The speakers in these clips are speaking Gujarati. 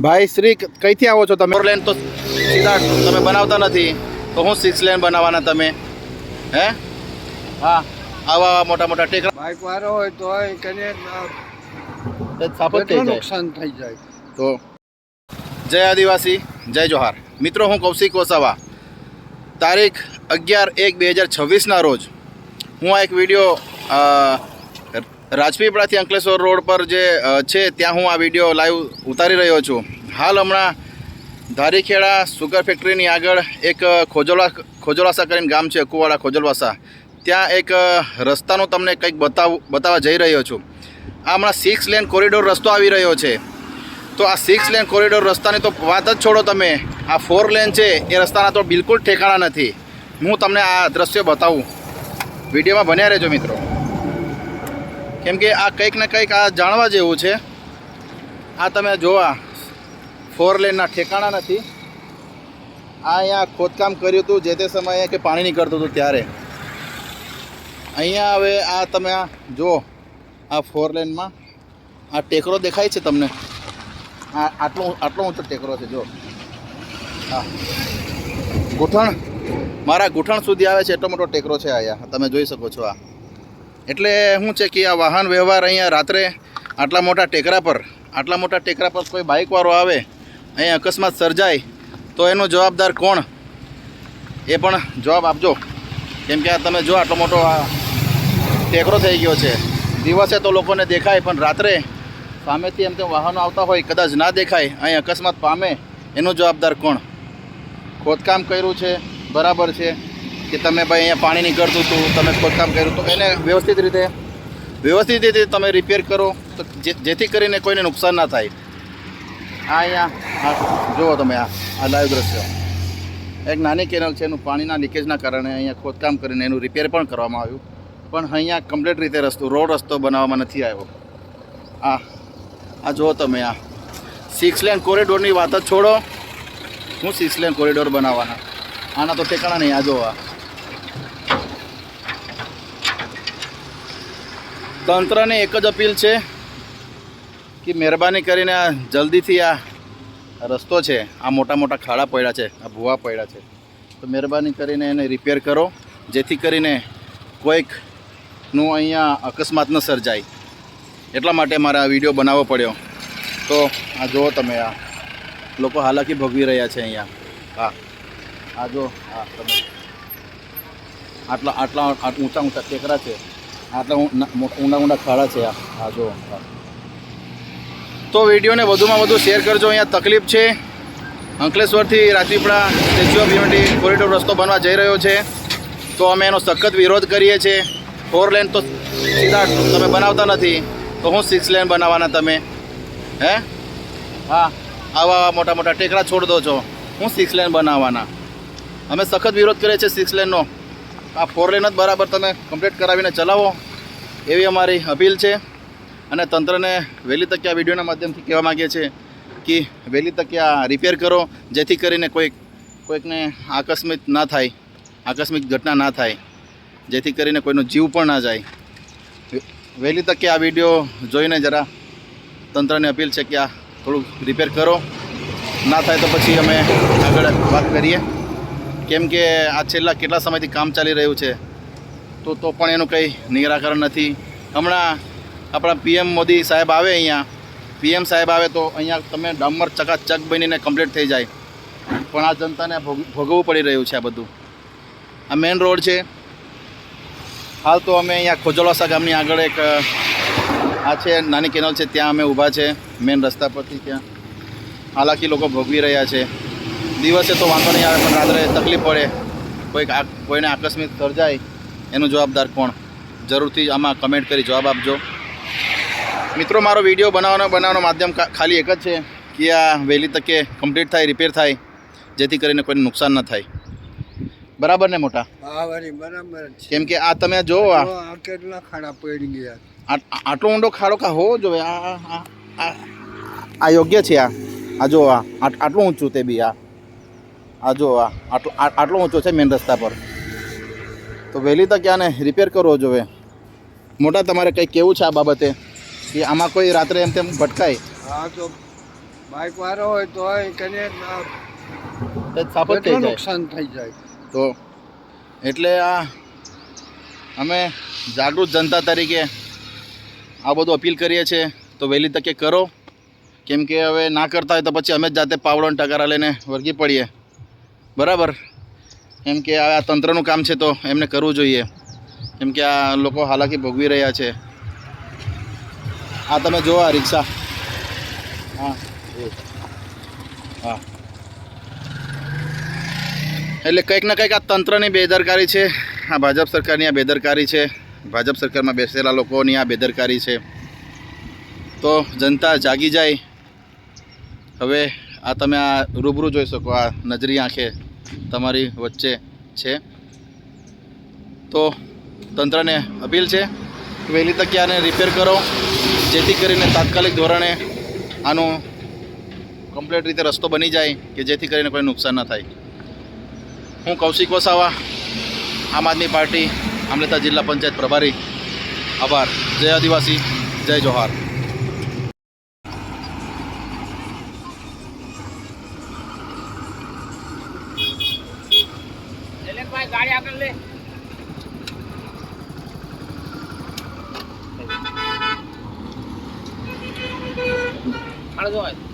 ભાઈ શ્રી કઈથી આવો છો તમે? ફોર લેન તો સીધા તમે બનાવતા નથી. તો હું સિક્સ લેન બનાવવાના તમે? હે? હા. આવા મોટા મોટા ટેકરા બાઇક વાળો હોય તો કને કેટલું નુકસાન થઈ જાય? તો જય આદિવાસી જય જોહાર. મિત્રો હું કૌશિક વસાવા તારીખ અગિયાર એક બે હજાર છવ્વીસના રોજ હું આ એક વીડિયો રાજપીપળાથી અંકલેશ્વર રોડ પર જે છે, ત્યાં હું આ વીડિયો લાઈવ ઉતારી રહ્યો છું. હાલ હમણાં ધારીખેડા સુગર ફેક્ટરીની આગળ એક ખોજોલા, ખોજોલાસા કરીને ગામ છે, કુવાડા ખોજોલવાસા. ત્યાં એક રસ્તાનું તમને કંઈક બતાવ, બતાવવા જઈ રહ્યો છું. આ હમણાં સિક્સ લેન કોરિડોર રસ્તો આવી રહ્યો છે. તો આ સિક્સ લેન કોરિડોર રસ્તાની તો વાત જ છોડો તમે. આ ફોર લેન છે, એ રસ્તાના તો બિલકુલ ઠેકાણા નથી. હું તમને આ દ્રશ્ય બતાવું. વિડીયોમાં બન્યા રહેજો મિત્રો. કેમ કે આ કંઈક ને કંઈક આ જાણવા જેવું છે. આ તમે જોવા ફોર લેનના ઠેકાણા નથી. આ અહીંયા ખોદકામ કર્યું હતું જે તે સમયે કે પાણી નીકળતું હતું ત્યારે. અહીંયા હવે આ તમે આ જુઓ, આ ફોર લેનમાં આ ટેકરો દેખાય છે તમને? આ આટલો આટલો ઊંચો ટેકરો છે જો હા. ગૂંથણ, મારા ગૂંથણ સુધી આવે છે, એટલો મોટો ટેકરો છે અહીંયા. તમે જોઈ શકો છો આ. એટલે શું છે કે આ વાહન વ્યવહાર અહીંયા રાત્રે આટલા મોટા ટેકરા પર, આટલા મોટા ટેકરા પર કોઈ બાઇકવાળો આવે, અહીંયા અકસ્માત સર્જાય, તો એનો જવાબદાર કોણ? એ પણ જવાબ આપજો. કેમ કે આ તમે જો આટલો મોટો આ ટેકરો થઈ ગયો છે. દિવસે તો લોકોને દેખાય, પણ રાત્રે સામેથી એમ તેમ વાહનો આવતા હોય, કદાચ ના દેખાય અહીં અકસ્માત પામે, એનો જવાબદાર કોણ? ખોદકામ કર્યું છે, બરાબર છે. કે તમે ભાઈ અહીંયા પાણી નીકળતું હતું તમે ખોદકામ કર્યું, તો એને વ્યવસ્થિત રીતે વ્યવસ્થિત રીતે તમે રિપેર કરો, તો જેથી કરીને કોઈને નુકસાન ના થાય. આ અહીંયા, આ જુઓ તમે, આ આ લાઈવ દ્રશ્ય. એક નાની કેનલ છે, એનું પાણીના લીકેજના કારણે અહીંયા ખોદકામ કરીને એનું રિપેર પણ કરવામાં આવ્યું. પણ અહીંયા કમ્પ્લીટ રીતે રસ્તો રોડ રસ્તો બનાવવામાં નથી આવ્યો. આ આ જુઓ તમે, આ. સિક્સ લેન કોરિડોરની વાત જ છોડો. હું સિક્સ લેન કોરિડોર બનાવવાના. આના તો ટેકાણા નહીં, આ જુઓ તંત્રને એક જ અપીલ છે કે મહેરબાની કરીને આ જલ્દીથી આ રસ્તો છે, આ મોટા મોટા ખાડા પડ્યા છે, આ ભૂવા પડ્યા છે, તો મહેરબાની કરીને એને રિપેર કરો, જેથી કરીને કોઈકનું અહીંયા અકસ્માત ન સર્જાય. એટલા માટે મારે આ વીડિયો બનાવવો પડ્યો. તો આ જુઓ તમે આ. લોકો હાલાકી ભોગવી રહ્યા છે અહીંયા. હા. આ જો હા, તમે. આટલા આટલા આટલા ઊંચા ઊંચા ટેકરા છે. આટલા ઊંડા ઊંડા ખાડા છે આ. આ જો. તો વિડીયોને વધુમાં વધુ શેર કરજો. અહીંયા તકલીફ છે. અંકલેશ્વરથી Rajpipla Statue of Unity corridor રસ્તો બનવા જઈ રહ્યો છે. તો અમે એનો સખત વિરોધ કરીએ છીએ. ફોર લેન તો સીધા તમે બનાવતા નથી. તો હું સિક્સ લેન બનાવવાના તમે. હે? હા. આવા આવા મોટા મોટા ટેકરા છોડ દો છો. હું સિક્સ લેન બનાવવાના. અમે સખત વિરોધ કરીએ છીએ સિક્સ લેનનો આ ફોર લેન જ બરાબર તમે કમ્પ્લીટ કરાવીને ચલાવો. એવી અમારી અપીલ છે. અને તંત્રને વહેલી તકે આ વિડીયોના માધ્યમથી કહેવા માગીએ છીએ કે વહેલી તકે આ રિપેર કરો, જેથી કરીને કોઈક, કોઈકને આકસ્મિક ના થાય, આકસ્મિક ઘટના ના થાય, જેથી કરીને કોઈનો જીવ પણ ના જાય. વહેલી તકે આ વીડિયો જોઈને જરા તંત્રને અપીલ છે કે આ થોડુંક રિપેર કરો. ના થાય તો પછી અમે આગળ વાત કરીએ. કેમ કે આ છેલ્લા કેટલા સમયથી કામ ચાલી રહ્યું છે, તો તો પણ એનું કંઈ નિરાકરણ નથી. હમણાં આપણા પીએમ મોદી સાહેબ આવે અહીંયા, પીએમ સાહેબ આવે તો અહીંયા તમે ડામર ચકાચક બનીને કમ્પ્લીટ થઈ જાય. પણ આ જનતાને ભોગ- ભોગવવું પડી રહ્યું છે આ બધું. આ મેઇન રોડ છે. હાલ તો અમે અહીંયા ખોજોલાસા ગામની આગળ એક, આ છે, નાની કેનલ છે, ત્યાં અમે ઊભા છે મેઇન રસ્તા પરથી ત્યાં. હાલાકી લોકો ભોગવી રહ્યા છે. દિવસે તો વાંધો નહીં આવે પણ રાત્રે તકલીફ પડે. કોઈક કોઈને આકસ્મિક સર્જાય એનો જવાબદાર કોણ? જરૂરથી આમાં કમેન્ટ કરી જવાબ આપજો. મિત્રો મારો વીડિયો બનાવવાનો બનાવવાનો માધ્યમ ખાલી એક જ છે કે આ વહેલી તકે કમ્પ્લીટ થાય રિપેર થાય જેથી કરીને કોઈને નુકસાન ન થાય. બરાબર ને મોટા? બરાબર કેમ કે આ તમે જો આ કેટલા ખાડા પડી ગયા. આટલો ઊંડો ખાડો કા હોવો જોઈએ? આ આ યોગ્ય છે આ. આ જો આ આટલું ઊંચું તે બી આ. આ જો આ આટલો આટલો ઊંચો છે મેન રસ્તા પર. તો વહેલી તક આને રિપેર કરવો જોઈએ. મોટા તમારે કંઈ કેવું છે આ બાબતે? કે આમાં કોઈ રાત્રે એમ તેમ ભટકાય? હા તો બાઇક વાળો હોય તો કને તો થઈ જાય. નુકસાન થઈ જાય. તો એટલે આ અમે જાગૃત જનતા તરીકે આ બધું અપીલ કરીએ છીએ. તો વહેલી તકે કરો. કેમ કે હવે ના કરતા હોય તો પછી અમે જ જાતે પાવડો ટકારા લઈને વર્ગી પડીએ. બરાબર. એમ કે આ તંત્રનું કામ છે તો એમને કરવું જોઈએ. એમ કે આ લોકો હાલાકી ભોગવી રહ્યા છે. આ તમે જુઓ આ રિક્ષા. હા. હા. એટલે કંઈક ને કંઈક આ તંત્રની બેદરકારી છે. આ ભાજપ સરકારની આ બેદરકારી છે. ભાજપ સરકારમાં બેસેલા લોકોની આ બેદરકારી છે. તો જનતા જાગી જાય. હવે આ તમે આ રૂબરૂ જોઈ શકો, આ નજરી આંખે તમારી વચ્ચે છે. તો તંત્રને અપીલ છે વહેલી તકે આને રિપેર કરો, જેથી કરીને તાત્કાલિક ધોરણે આનું કમ્પ્લીટ રીતે રસ્તો બની જાય કે જેથી કરીને કોઈ નુકસાન ન થાય. હું કૌશિક વસાવા, આમ આદમી પાર્ટી, આમલેતા જિલ્લા પંચાયત પ્રભારી. આભાર. જય આદિવાસી, જય જોહાર. ગાડી આગળ લે. હાલો જો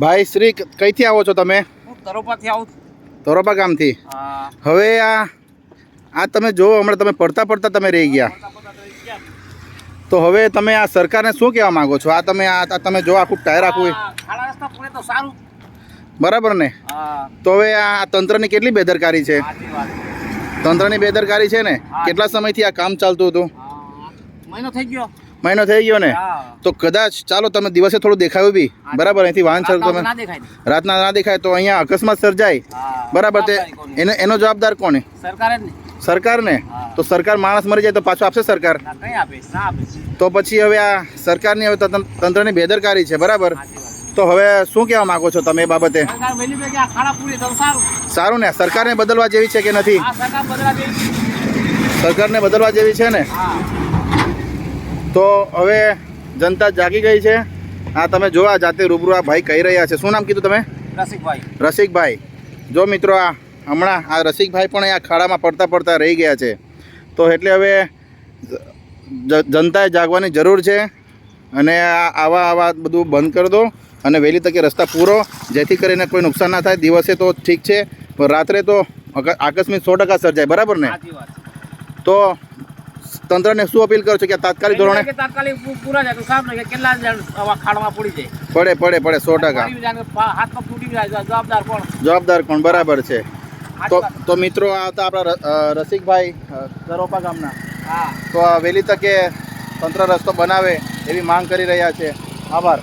ભાઈ શ્રી કઈથી આવો છો તમે? તરોપાથી આવું તોરોપા ગામથી? હવે આ આ તમે જુઓ હમણાં તમે પડતા પડતા તમે રહી ગયા. તો હવે તમે આ સરકારને શું કહેવા માંગો છો? આ તમે આ તમે જો આખું ટાયર આખું બરાબર ને? તો હવે આ તંત્રની કેટલી બેદરકારી છે? તંત્રની બેદરકારી છે ને? કેટલા સમયથી આ કામ ચાલતું હતું? મહિનો થઈ ગયો. મહિનો થઈ ગયો ને? તો કદાચ ચાલો તમે દિવસે થોડું દેખાયું બી. બરાબર અહીંથી વાહન ચાલુ તમે. રાતના ના દેખાય તો અહીંયા અકસ્માત સર્જાય. બરાબર તે એનો એનો જવાબદાર કોને? સરકારને સરકાર ને. તો સરકાર માણસ મરી જાય તો પાછો આપશે સરકાર? તો પછી હવે આ સરકારની હવે તંત્ર- તંત્રની બેદરકારી છે બરાબર? તો હવે શું કહેવા માંગો છો તમે એ બાબતે? સારું? ને સરકારને બદલવા જેવી છે કે નથી? સરકારને બદલવા જેવી છે ને? હા. તો હવે જનતા જાગી ગઈ છે. આ તમે જો આ જાતે રૂબરૂ આ ભાઈ કહી રહ્યા છે. શું નામ કીધું તમે? રસિકભાઈ. રસિકભાઈ. જો મિત્રો આ હમણાં આ રસિકભાઈ પણ આ ખાડામાં પડતા પડતા રહી ગયા છે. તો એટલે હવે જનતાએ જાગવાની જરૂર છે. અને આ આવા આવા બધું બંધ કરી દો અને વહેલી તકે રસ્તા પૂરો જેથી કરીને કોઈ નુકસાન ના થાય. દિવસે તો ઠીક છે પણ રાત્રે તો આકસ્મિક સો ટકા સર્જાય. બરાબર ને? તો તંત્રને શું અપીલ કરો છો કે તાત્કાલિક ધોરણે તાત્કાલિક પૂરા જાય તો કે કેટલા ખાડામાં પડી જાય. પડે પડે પડે સો ટકા. પડી જાય ને પા- હાથ પગ તૂટી જાય જવાબદાર કોણ? જવાબદાર કોણ? બરાબર છે. તો તો મિત્રો આ હતા આપણા રસિકભાઈ સરોપા ગામના. હા. તો વહેલી તકે તંત્ર રસ્તો બનાવે એવી માંગ કરી રહ્યા છે. આભાર.